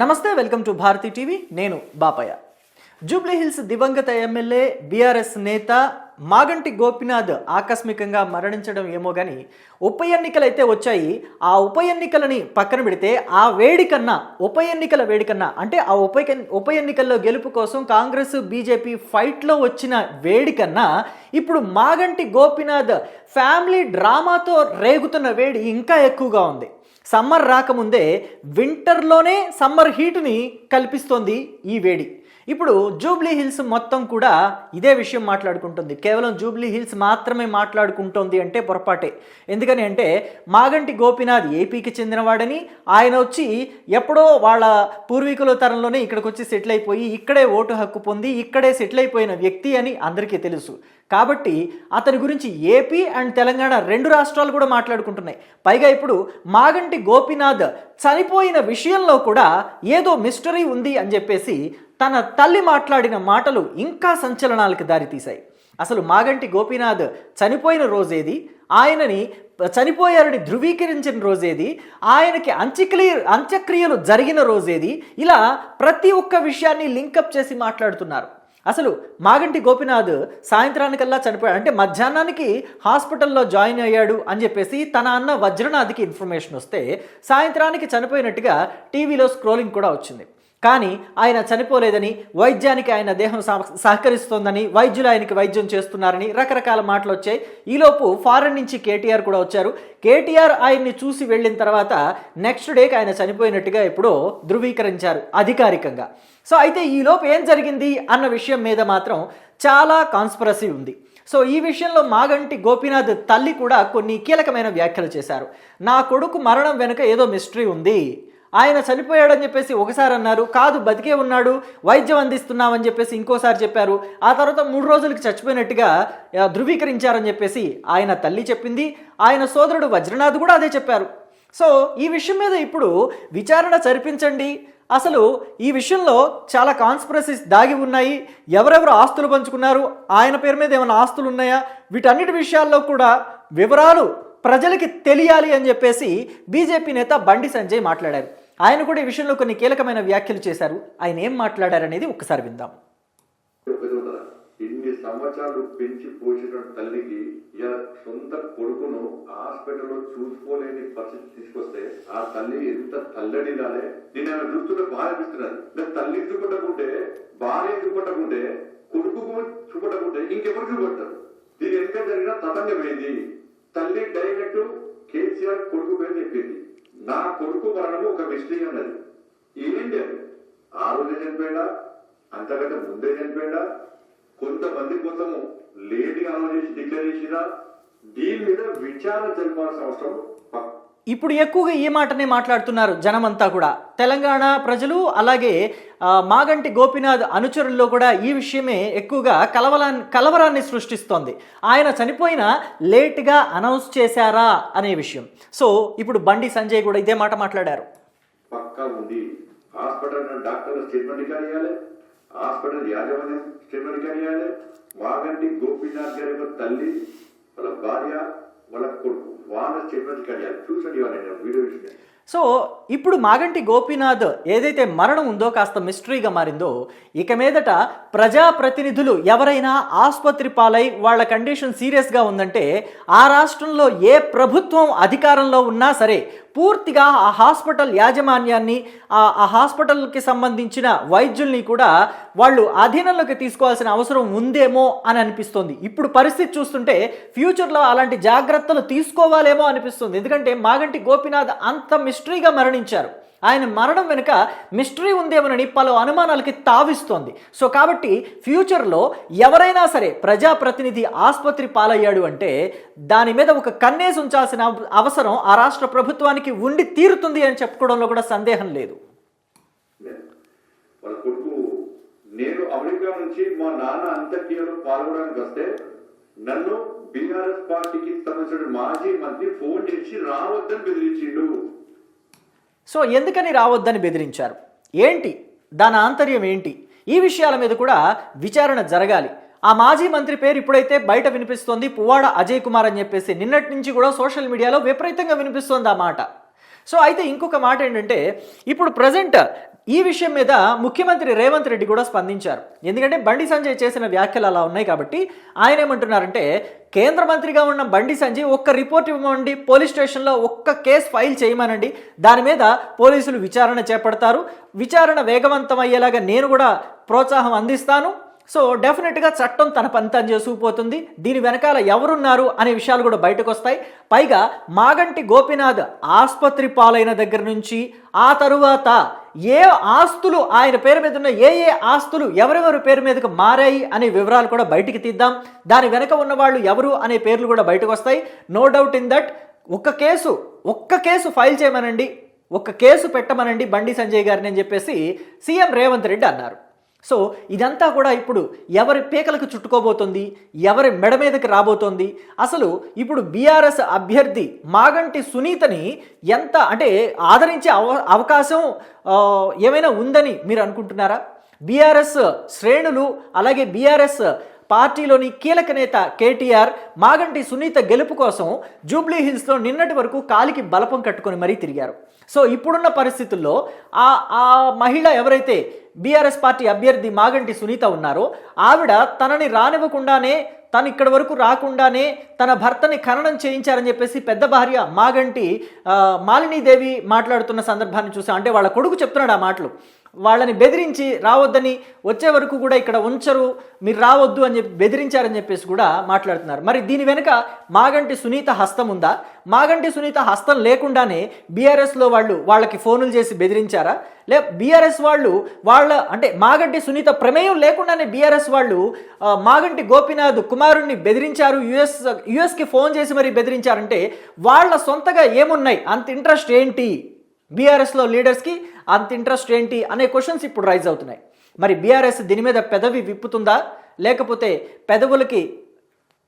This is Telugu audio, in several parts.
నమస్తే వెల్కమ్ టు భారతీ టీవీ. నేను బాపయ్య. జూబ్లీహిల్స్ దివంగత ఎమ్మెల్యే బీఆర్ఎస్ నేత మాగంటి గోపినాథ్ ఆకస్మికంగా మరణించడం ఏమో కానీ ఉప ఎన్నికలు అయితే వచ్చాయి ఆ ఉప ఎన్నికలని పక్కన పెడితే ఆ వేడికన్నా ఉప ఎన్నికల వేడికన్నా అంటే ఆ ఉప ఉప ఎన్నికల్లో గెలుపు కోసం కాంగ్రెస్ బీజేపీ ఫైట్లో వచ్చిన వేడికన్నా ఇప్పుడు మాగంటి గోపినాథ్ ఫ్యామిలీ డ్రామాతో రేగుతున్న వేడి ఇంకా ఎక్కువగా ఉంది. సమ్మర్ రాకముందే వింటర్లోనే సమ్మర్ హీటుని కల్పిస్తోంది ఈ వేడి. ఇప్పుడు జూబ్లీ హిల్స్ మొత్తం కూడా ఇదే విషయం మాట్లాడుకుంటుంది. కేవలం జూబ్లీ హిల్స్ మాత్రమే మాట్లాడుకుంటోంది అంటే పొరపాటే. ఎందుకని అంటే మాగంటి గోపినాథ్ ఏపీకి చెందినవాడని ఆయన వచ్చి ఎప్పుడో వాళ్ళ పూర్వీకుల తరంలోనే ఇక్కడికి వచ్చి సెటిల్ అయిపోయి ఇక్కడే ఓటు హక్కు పొంది ఇక్కడే సెటిల్ అయిపోయిన వ్యక్తి అని అందరికీ తెలుసు. కాబట్టి అతని గురించి ఏపీ అండ్ తెలంగాణ రెండు రాష్ట్రాలు కూడా మాట్లాడుకుంటున్నాయి. పైగా ఇప్పుడు మాగంటి గోపినాథ్ చనిపోయిన విషయంలో కూడా ఏదో మిస్టరీ ఉంది అని చెప్పేసి తన తల్లి మాట్లాడిన మాటలు ఇంకా సంచలనాలకు దారితీశాయి. అసలు మాగంటి గోపీనాథ్ చనిపోయిన రోజేది? ఆయనని చనిపోయారని ధృవీకరించిన రోజేది? ఆయనకి అంత్యక్రియ అంత్యక్రియలు జరిగిన రోజేది? ఇలా ప్రతి ఒక్క విషయాన్ని లింకప్ చేసి మాట్లాడుతున్నారు. అసలు మాగంటి గోపినాథ్ సాయంత్రానికల్లా చనిపోయాడు అంటే మధ్యాహ్నానికి హాస్పిటల్లో జాయిన్ అయ్యాడు అని చెప్పేసి తన అన్న వజ్రనాథ్కి ఇన్ఫర్మేషన్ వస్తే సాయంత్రానికి చనిపోయినట్టుగా టీవీలో స్క్రోలింగ్ కూడా వచ్చింది. కానీ ఆయన చనిపోలేదని వైద్యానికి ఆయన దేహం సహ- సహకరిస్తోందని వైద్యులు ఆయనకి వైద్యం చేస్తున్నారని రకరకాల మాటలు వచ్చాయి. ఈలోపు ఫారెన్ నుంచి కేటీఆర్ కూడా వచ్చారు. కేటీఆర్ ఆయన్ని చూసి వెళ్ళిన తర్వాత నెక్స్ట్ డేకి ఆయన చనిపోయినట్టుగా ఎప్పుడో ధృవీకరించారు అధికారికంగా. సో అయితే ఈలోపు ఏం జరిగింది అన్న విషయం మీద మాత్రం చాలా కాన్స్పరసీ ఉంది. సో ఈ విషయంలో మాగంటి గోపీనాథ్ తల్లి కూడా కొన్ని కీలకమైన వ్యాఖ్యలు చేశారు. నా కొడుకు మరణం వెనుక ఏదో మిస్టరీ ఉంది. ఆయన చనిపోయాడని చెప్పేసి ఒకసారి అన్నారు. కాదు బతికే ఉన్నాడు వైద్యం అందిస్తున్నామని చెప్పేసి ఇంకోసారి చెప్పారు. ఆ తర్వాత మూడు రోజులకి చచ్చిపోయినట్టుగా ధృవీకరించారని చెప్పేసి ఆయన తల్లి చెప్పింది. ఆయన సోదరుడు వజ్రనాథ్ కూడా అదే చెప్పారు. సో ఈ విషయం మీద ఇప్పుడు విచారణ జరిపించండి. అసలు ఈ విషయంలో చాలా కాన్స్పిరసీస్ దాగి ఉన్నాయి. ఎవరెవరు ఆస్తులు పంచుకున్నారు? ఆయన పేరు మీద ఏమైనా ఆస్తులు ఉన్నాయా? వీటన్నిటి విషయాల్లో కూడా వివరాలు ప్రజలకి తెలియాలి అని చెప్పేసి బీజేపీ నేత బండి సంజయ్ మాట్లాడారు. ఆయన కూడా ఈ విషయంలో కొన్ని కీలకమైన వ్యాఖ్యలు చేశారు. ఆయన ఏం మాట్లాడారనేది ఒకసారి విందాం. ఇన్ని సంవత్సరాలు పెంచి పోసిన తల్లికి ఇలా సొంత కొడుకును హాస్పిటల్లో చూసుకోలేని పరిస్థితి తీసుకొస్తే ఆ తల్లి ఎంత తల్లడిలానే నేను ఆయన చూస్తుంటే బాధ అనిపిస్తున్నాను తల్లి చూపటకుంటే భార్య చూపటకుంటే కొడుకు చూపటకుంటే ఇంకెవరు చూపడతారు? దీని ఎంత జరిగిన తతంగమైంది తల్లి డైరెక్ట్ కేసీఆర్ కొడుకు పేరు చెప్పింది. నా కొడుకు మరణము ఒక మిస్టరీ అన్నది ఏంటి అది ఆ రోజే చనిపోయిందా? అంతకంటే ముందే చనిపోయాడా కొంతమంది కోసము లేట్గా ఆలోచించి డిక్లేర్ చేసినా దీని మీద విచారణ జరపాల్సిన అవసరం ఇప్పుడు ఎక్కువగా ఈ మాటనే మాట్లాడుతున్నారు జనమంతా కూడా. తెలంగాణ ప్రజలు అలాగే మాగంటి గోపినాథ్ అనుచరుల్లో కూడా ఈ విషయమే ఎక్కువగా కలవలా కలవరాన్ని సృష్టిస్తోంది. ఆయన చనిపోయిన లేట్గా అనౌన్స్ చేశారా అనే విషయం. సో ఇప్పుడు బండి సంజయ్ కూడా ఇదే మాట మాట్లాడారు. హాస్పిటల్ డాక్టర్ స్టేట్మెంట్ హాస్పిటల్ యాజమాన్యం స్టేట్మెంట్ వాగంటి గోపీనాథ్ గారి తల్లి వాళ్ళ భార్య వాళ్ళ కొడుకు. సో ఇప్పుడు మాగంటి గోపీనాథ్ ఏదైతే మరణం ఉందో కాస్త మిస్టరీగా మారిందో ఇక మీదట ప్రజాప్రతినిధులు ఎవరైనా ఆసుపత్రి పాలై వాళ్ళ కండిషన్ సీరియస్గా ఉందంటే ఆ రాష్ట్రంలో ఏ ప్రభుత్వం అధికారంలో ఉన్నా సరే పూర్తిగా ఆ హాస్పిటల్ యాజమాన్యాన్ని ఆ హాస్పిటల్కి సంబంధించిన వైద్యుల్ని కూడా వాళ్ళు అధీనంలోకి తీసుకోవాల్సిన అవసరం ఉందేమో అని అనిపిస్తుంది. ఇప్పుడు పరిస్థితి చూస్తుంటే ఫ్యూచర్లో అలాంటి జాగ్రత్తలు తీసుకోవాలేమో అనిపిస్తుంది. ఎందుకంటే మాగంటి గోపినాథ్ అంత మిస్టరీగా మరణించారు. ఆయన మరణం వెనుక మిస్టరీ ఉందేమోనని పలు అనుమానాలకి తావిస్తోంది. సో కాబట్టి ఫ్యూచర్లో ఎవరైనా సరే ప్రజాప్రతినిధి ఆసుపత్రి పాలయ్యాడు అంటే దాని మీద ఒక కన్నేసి ఉంచాల్సిన అవసరం ఆ రాష్ట్ర ప్రభుత్వానికి ఉండి తీరుతుంది అని చెప్పుకోవడంలో కూడా సందేహం లేదు. నేను అమెరికా నుంచి మా నాన్న అంత్యక్రియలో పాల్గొనడానికి వస్తే నన్ను బీఆర్ఎస్ పార్టీకి సంబంధించిన మాజీ మంత్రి ఫోన్ చేసి రావద్దని బెదిరించిండు. సో ఎందుకని రావద్దని బెదిరించారు? ఏంటి? దాని ఆంతర్యం ఏంటి? ఈ విషయాల మీద కూడా విచారణ జరగాలి. ఆ మాజీ మంత్రి పేరు ఇప్పుడైతే బయట వినిపిస్తోంది. పువ్వాడ అజయ్ కుమార్ అని చెప్పేసి నిన్నటి నుంచి కూడా సోషల్ మీడియాలో విపరీతంగా వినిపిస్తోంది ఆ మాట. సో అయితే ఇంకొక మాట ఏంటంటే ఇప్పుడు ప్రజెంట్ ఈ విషయం మీద ముఖ్యమంత్రి రేవంత్ రెడ్డి కూడా స్పందించారు. ఎందుకంటే బండి సంజయ్ చేసిన వ్యాఖ్యలు అలా ఉన్నాయి కాబట్టి ఆయన ఏమంటున్నారంటే కేంద్ర మంత్రిగా ఉన్న బండి సంజయ్ ఒక్క రిపోర్ట్ ఇవ్వమండి పోలీస్ స్టేషన్లో ఒక్క కేసు ఫైల్ చేయమనండి. దాని మీద పోలీసులు విచారణ చేపడతారు. విచారణ వేగవంతం అయ్యేలాగా నేను కూడా ప్రోత్సాహం అందిస్తాను. సో డెఫినెట్గా చట్టం తన పని తను చేసుకుపోతుంది. దీని వెనకాల ఎవరున్నారు అనే విషయాలు కూడా బయటకు వస్తాయి పైగా మాగంటి గోపినాథ్ ఆసుపత్రి పాలైన దగ్గర నుంచి ఆ తరువాత ఏ ఆస్తులు ఆయన పేరు మీద ఉన్న ఏ ఏ ఆస్తులు ఎవరెవరి పేరు మీదకి మారాయి అనే వివరాలు కూడా బయటికి తీద్దాం. దాని వెనక ఉన్న వాళ్ళు ఎవరు అనే పేర్లు కూడా బయటకు వస్తాయి నో డౌట్ ఇన్ దట్ ఒక్క కేసు ఒక్క కేసు ఫైల్ చేయమనండి. ఒక్క కేసు పెట్టమనండి బండి సంజయ్ గారిని అని చెప్పేసి సీఎం రేవంత్ రెడ్డి అన్నారు. సో ఇదంతా కూడా ఇప్పుడు ఎవరి పీకలకు చుట్టుకోబోతోంది ఎవరి మెడ మీదకి రాబోతోంది? అసలు ఇప్పుడు బీఆర్ఎస్ అభ్యర్థి మాగంటి సునీతని ఎంత అంటే ఆదరించే అవ అవకాశం ఏమైనా ఉందని మీరు అనుకుంటున్నారా? బీఆర్ఎస్ శ్రేణులు అలాగే బీఆర్ఎస్ పార్టీలోని కీలక నేత కేటీఆర్ మాగంటి సునీత గెలుపు కోసం జూబ్లీ హిల్స్లో నిన్నటి వరకు కాలికి బలపం కట్టుకొని మరీ తిరిగారు. సో ఇప్పుడున్న పరిస్థితుల్లో ఆ ఆ మహిళ ఎవరైతే బీఆర్ఎస్ పార్టీ అభ్యర్థి మాగంటి సునీత ఉన్నారో ఆవిడ తనని రానివ్వకుండానే తను ఇక్కడి వరకు రాకుండానే తన భర్తని ఖననం చేయించారని చెప్పేసి పెద్ద భార్య మాగంటి మాలినీదేవి మాట్లాడుతున్న సందర్భాన్ని చూసాం. అంటే వాళ్ళ కొడుకు చెప్తున్నాడు ఆ మాటలు. వాళ్ళని బెదిరించి రావద్దని వచ్చే వరకు కూడా ఇక్కడ ఉంచరు మీరు రావద్దు అని చెప్పి బెదిరించారని చెప్పేసి కూడా మాట్లాడుతున్నారు. మరి దీని వెనుక మాగంటి సునీత హస్తం ఉందా? మాగంటి సునీత హస్తం లేకుండానే బీఆర్ఎస్లో వాళ్ళు వాళ్ళకి ఫోనులు చేసి బెదిరించారా? లే బీఆర్ఎస్ వాళ్ళు వాళ్ళ అంటే మాగంటి సునీత ప్రమేయం లేకుండానే బీఆర్ఎస్ వాళ్ళు మాగంటి గోపినాథ్ కుమారుణ్ణి బెదిరించారు యుఎస్ యుఎస్కి ఫోన్ చేసి మరీ బెదిరించారంటే వాళ్ళ సొంతగా ఏమున్నాయి? అంత ఇంట్రెస్ట్ ఏంటి? బీఆర్ఎస్లో లీడర్స్కి అంత ఇంట్రెస్ట్ ఏంటి అనే క్వశ్చన్స్ ఇప్పుడు రైజ్ అవుతున్నాయి. మరి బీఆర్ఎస్ దీని మీద పెదవి విప్పుతుందా? లేకపోతే పెదవులకి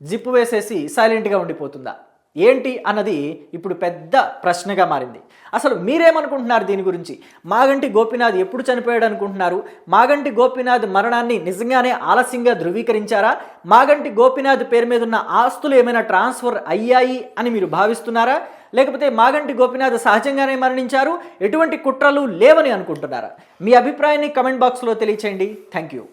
జిప్పు వేసేసి సైలెంట్గా ఉండిపోతుందా? ఏంటి అన్నది ఇప్పుడు పెద్ద ప్రశ్నగా మారింది. అసలు మీరేమనుకుంటున్నారు దీని గురించి? మాగంటి గోపీనాథ్ ఎప్పుడు చనిపోయాడు అనుకుంటున్నారు మాగంటి గోపీనాథ్ మరణాన్ని నిజంగానే ఆలస్యంగా ధృవీకరించారా? మాగంటి గోపీనాథ్ పేరు మీద ఉన్న ఆస్తులు ఏమైనా ట్రాన్స్ఫర్ అయ్యాయి అని మీరు భావిస్తున్నారా? లేకపోతే మాగంటి గోపీనాథ్ సహజంగానే మరణించారు? ఎటువంటి కుట్రలు లేవని అనుకుంటున్నారా? మీ అభిప్రాయాన్ని కమెంట్ బాక్స్లో తెలియచేయండి. Thank you.